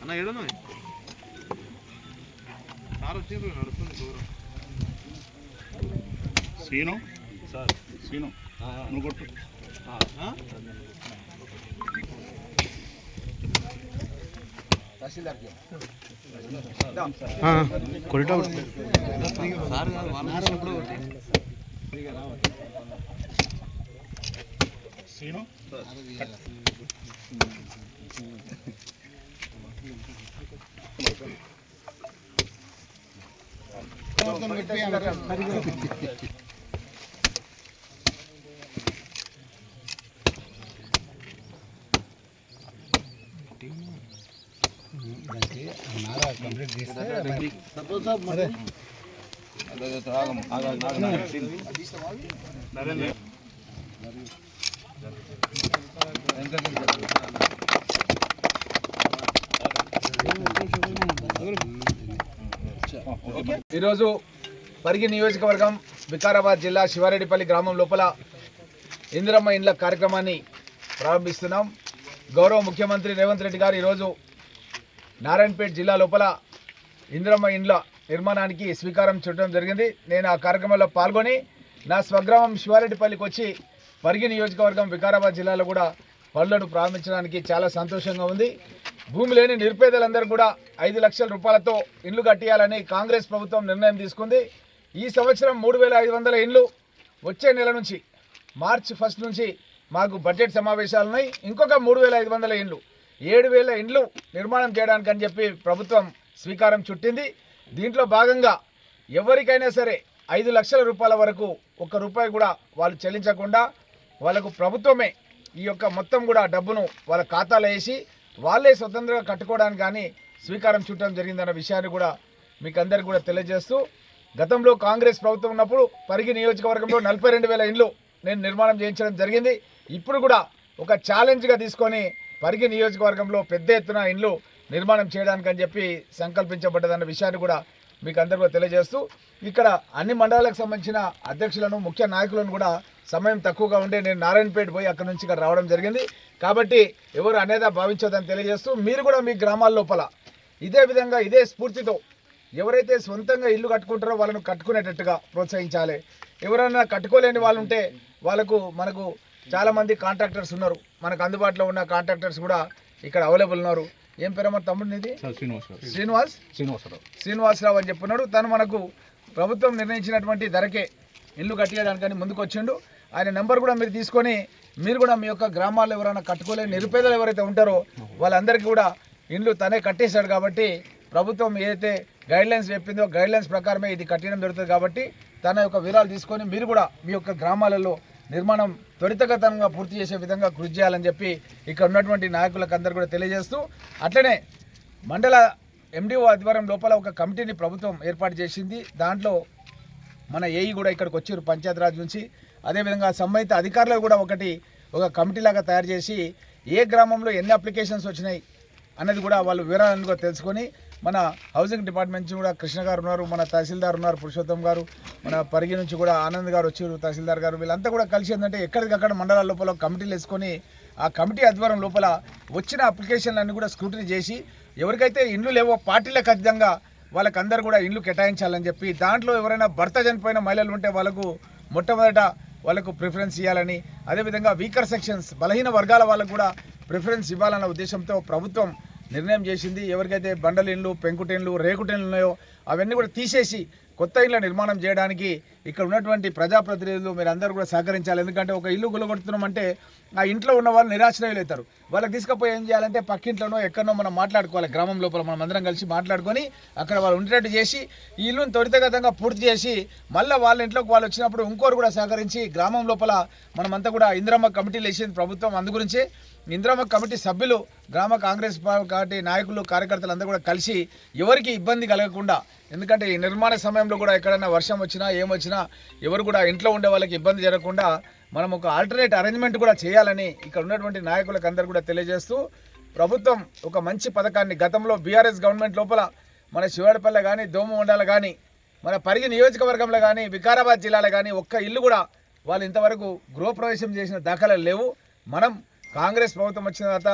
అన్న ఏడన్నా సార్ వచ్చిండ్రు నడుస్తుంది దూరం. సీను? సార్. సీను నువ్వు కొట్టు. ఆ? సార్ కాదు వాళ్ళు వచ్చినప్పుడు సీను ఈరోజు పరిగి నియోజకవర్గం వికారాబాద్ జిల్లా శివారెడ్డిపల్లి గ్రామం లోపల ఇందిరమ్మ ఇండ్ల కార్యక్రమాన్ని ప్రారంభిస్తున్నాం. గౌరవ ముఖ్యమంత్రి రేవంత్ రెడ్డి గారు ఈరోజు నారాయణపేట జిల్లా లోపల ఇందిరమ్మ ఇండ్ల నిర్మాణానికి స్వీకారం చుట్టడం జరిగింది. నేను ఆ కార్యక్రమంలో పాల్గొని నా స్వగ్రామం శివారెడ్డిపల్లికి వచ్చి పరిగి నియోజకవర్గం వికారాబాద్ జిల్లాలో కూడా పనులను ప్రారంభించడానికి చాలా సంతోషంగా ఉంది. భూమి లేని నిరుపేదలందరూ కూడా ఐదు లక్షల రూపాయలతో ఇండ్లు కట్టేయాలని కాంగ్రెస్ ప్రభుత్వం నిర్ణయం తీసుకుంది. ఈ సంవత్సరం మూడు వేల ఐదు వందల ఇండ్లు వచ్చే నెల నుంచి మార్చి ఫస్ట్ నుంచి మాకు బడ్జెట్ సమావేశాలు ఉన్నాయి. ఇంకొక మూడు వేల ఐదు వందల ఇండ్లు ఏడు వేల ఇండ్లు నిర్మాణం చేయడానికి అని చెప్పి ప్రభుత్వం స్వీకారం చుట్టింది. దీంట్లో భాగంగా ఎవరికైనా సరే ఐదు లక్షల రూపాయల వరకు ఒక్క రూపాయి కూడా వాళ్ళు చెల్లించకుండా వాళ్ళకు ప్రభుత్వమే ఈ యొక్క మొత్తం కూడా డబ్బును వాళ్ళ ఖాతాలో వేసి వాళ్ళే స్వతంత్రంగా కట్టుకోవడానికి కానీ స్వీకారం చుట్టడం జరిగిందన్న విషయాన్ని కూడా మీకు అందరికీ కూడా తెలియజేస్తూ గతంలో కాంగ్రెస్ ప్రభుత్వం ఉన్నప్పుడు పరిగి నియోజకవర్గంలో నలభై రెండు వేల ఇండ్లు నేను నిర్మాణం చేయించడం జరిగింది. ఇప్పుడు కూడా ఒక ఛాలెంజ్గా తీసుకొని పరిగి నియోజకవర్గంలో పెద్ద ఎత్తున ఇండ్లు నిర్మాణం చేయడానికి అని చెప్పి సంకల్పించబడ్డదన్న విషయాన్ని కూడా మీకు అందరూ తెలియజేస్తూ ఇక్కడ అన్ని మండలాలకు సంబంధించిన అధ్యక్షులను ముఖ్య నాయకులను కూడా సమయం తక్కువగా ఉండే నేను నారాయణపేట పోయి అక్కడ నుంచి ఇక్కడ రావడం జరిగింది. కాబట్టి ఎవరు అనేదా భావించొద్దని తెలియజేస్తూ మీరు కూడా మీ గ్రామాల లోపల ఇదే విధంగా ఇదే స్ఫూర్తితో ఎవరైతే సొంతంగా ఇల్లు కట్టుకుంటారో వాళ్ళను కట్టుకునేటట్టుగా ప్రోత్సహించాలి. ఎవరైనా కట్టుకోలేని వాళ్ళు ఉంటే వాళ్ళకు మనకు చాలామంది కాంట్రాక్టర్స్ ఉన్నారు. మనకు అందుబాటులో ఉన్న కాంట్రాక్టర్స్ కూడా ఇక్కడ అవైలబుల్ ఉన్నారు. ఏం పేరు మా తమ్ముడు నీది? శ్రీనివాస్ శ్రీనివాసరావు. శ్రీనివాసరావు అని చెప్పున్నాడు తను మనకు ప్రభుత్వం నిర్ణయించినటువంటి ధరకే ఇల్లు కట్టేయడానికని ముందుకు వచ్చిండు ఆయన నెంబర్ కూడా మీరు తీసుకొని మీరు కూడా మీ యొక్క గ్రామాల్లో ఎవరైనా కట్టుకోలేని నిరుపేదలు ఎవరైతే ఉంటారో వాళ్ళందరికీ కూడా ఇండ్లు తనే కట్టేశాడు కాబట్టి ప్రభుత్వం ఏదైతే గైడ్లైన్స్ చెప్పిందో గైడ్లైన్స్ ప్రకారమే ఇది కట్టడం జరుగుతుంది కాబట్టి తన యొక్క వివరాలు తీసుకొని మీరు కూడా మీ యొక్క గ్రామాలలో నిర్మాణం త్వరితగతంగా పూర్తి చేసే విధంగా కృషి చేయాలని చెప్పి ఇక్కడ ఉన్నటువంటి నాయకులకు అందరు కూడా తెలియజేస్తూ అట్లనే మండల ఎండిఓ ఆధ్వర్యం లోపల ఒక కమిటీని ప్రభుత్వం ఏర్పాటు చేసింది. దాంట్లో మన ఏఈ కూడా ఇక్కడికి వచ్చారు పంచాయతీరాజ్ నుంచి. అదేవిధంగా సంబంధిత అధికారులు కూడా ఒకటి ఒక కమిటీ లాగా తయారు చేసి ఏ గ్రామంలో ఎన్ని అప్లికేషన్స్ వచ్చినాయి అన్నది కూడా వాళ్ళు వివరాలను కూడా తెలుసుకొని మన హౌసింగ్ డిపార్ట్మెంట్ నుంచి కూడా కృష్ణ గారు ఉన్నారు మన తహసీల్దార్ ఉన్నారు పురుషోత్తం గారు మన పరిగి నుంచి కూడా ఆనంద్ గారు వచ్చారు తహసీల్దార్ గారు వీళ్ళంతా కూడా కలిసి ఏంటంటే ఎక్కడికక్కడ మండలాల లోపల కమిటీలు వేసుకొని ఆ కమిటీ ఆధ్వర్యం లోపల వచ్చిన అప్లికేషన్లన్నీ కూడా స్క్రూటినీ చేసి ఎవరికైతే ఇండ్లు లేవో పార్టీలకు ఖచ్చితంగా వాళ్ళకందరూ కూడా ఇండ్లు కేటాయించాలని చెప్పి దాంట్లో ఎవరైనా భర్త చనిపోయిన మహిళలు ఉంటే వాళ్ళకు మొట్టమొదట వాళ్ళకు ప్రిఫరెన్స్ ఇవ్వాలని అదేవిధంగా వీకర్ సెక్షన్స్ బలహీన వర్గాల వాళ్ళకు కూడా ప్రిఫరెన్స్ ఇవ్వాలన్న ఉద్దేశంతో ప్రభుత్వం నిర్ణయం చేసింది. ఎవరికైతే బండలిన్లు ఇండ్లు పెంకుటిండ్లు రేకుటిండ్లు ఉన్నాయో అవన్నీ కూడా తీసేసి కొత్త ఇళ్ళ నిర్మాణం చేయడానికి ఇక్కడ ఉన్నటువంటి ప్రజాప్రతినిధులు మీరు అందరూ కూడా సహకరించాలి. ఎందుకంటే ఒక ఇల్లు గులగొడుతున్నామంటే ఆ ఇంట్లో ఉన్న వాళ్ళు నిరాశ్రయులవుతారు వాళ్ళకి తీసుకుపోయి ఏం చేయాలంటే పక్కింట్లోనో ఎక్కడనో మనం మాట్లాడుకోవాలి. గ్రామం లోపల మనం అందరం కలిసి మాట్లాడుకొని అక్కడ వాళ్ళు ఉండేటట్టు చేసి ఈ ఇల్లుని త్వరితగతంగా పూర్తి చేసి మళ్ళీ వాళ్ళ ఇంట్లోకి వాళ్ళు వచ్చినప్పుడు ఇంకోరు కూడా సహకరించి గ్రామం లోపల మనమంతా కూడా ఇందిరమ్మ కమిటీలు వేసింది ప్రభుత్వం. అందు గురించే ఇందిరమ్మ కమిటీ సభ్యులు గ్రామ కాంగ్రెస్ పార్టీ నాయకులు కార్యకర్తలు అందరూ కూడా కలిసి ఎవరికి ఇబ్బంది కలగకుండా ఎందుకంటే ఈ నిర్మాణ సమయంలో కూడా ఎక్కడైనా వర్షం వచ్చినా ఏమొచ్చినా ఎవరు కూడా ఇంట్లో ఉండే వాళ్ళకి ఇబ్బంది జరగకుండా మనం ఒక ఆల్టర్నేట్ అరేంజ్మెంట్ కూడా చేయాలని ఇక్కడ ఉన్నటువంటి నాయకులకు అందరు కూడా తెలియజేస్తూ ప్రభుత్వం ఒక మంచి పథకాన్ని గతంలో బీఆర్ఎస్ గవర్నమెంట్ లోపల మన శివాడపల్లె కానీ దోమమండల కానీ మన పరిగి నియోజకవర్గంలో కానీ వికారాబాద్ జిల్లాలో కానీ ఒక్క ఇల్లు కూడా వాళ్ళు ఇంతవరకు గృహప్రవేశం చేసిన దాఖలాలు లేవు. మనం కాంగ్రెస్ ప్రభుత్వం వచ్చిన తర్వాత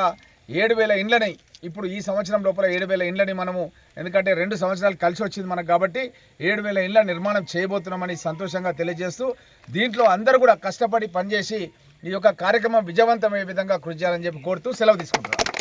ఏడు వేల ఇండ్లని ఇప్పుడు ఈ సంవత్సరం లోపల ఏడు వేల ఇండ్లని మనము ఎందుకంటే రెండు సంవత్సరాలు కలిసి వచ్చింది మనకు కాబట్టి ఏడు వేల ఇండ్ల నిర్మాణం చేయబోతున్నామని సంతోషంగా తెలియజేస్తూ దీంట్లో అందరూ కూడా కష్టపడి పనిచేసి ఈ యొక్క కార్యక్రమం విజయవంతమయ్యే విధంగా కృషి చేయాలని చెప్పి కోరుతూ సెలవు తీసుకుంటున్నాను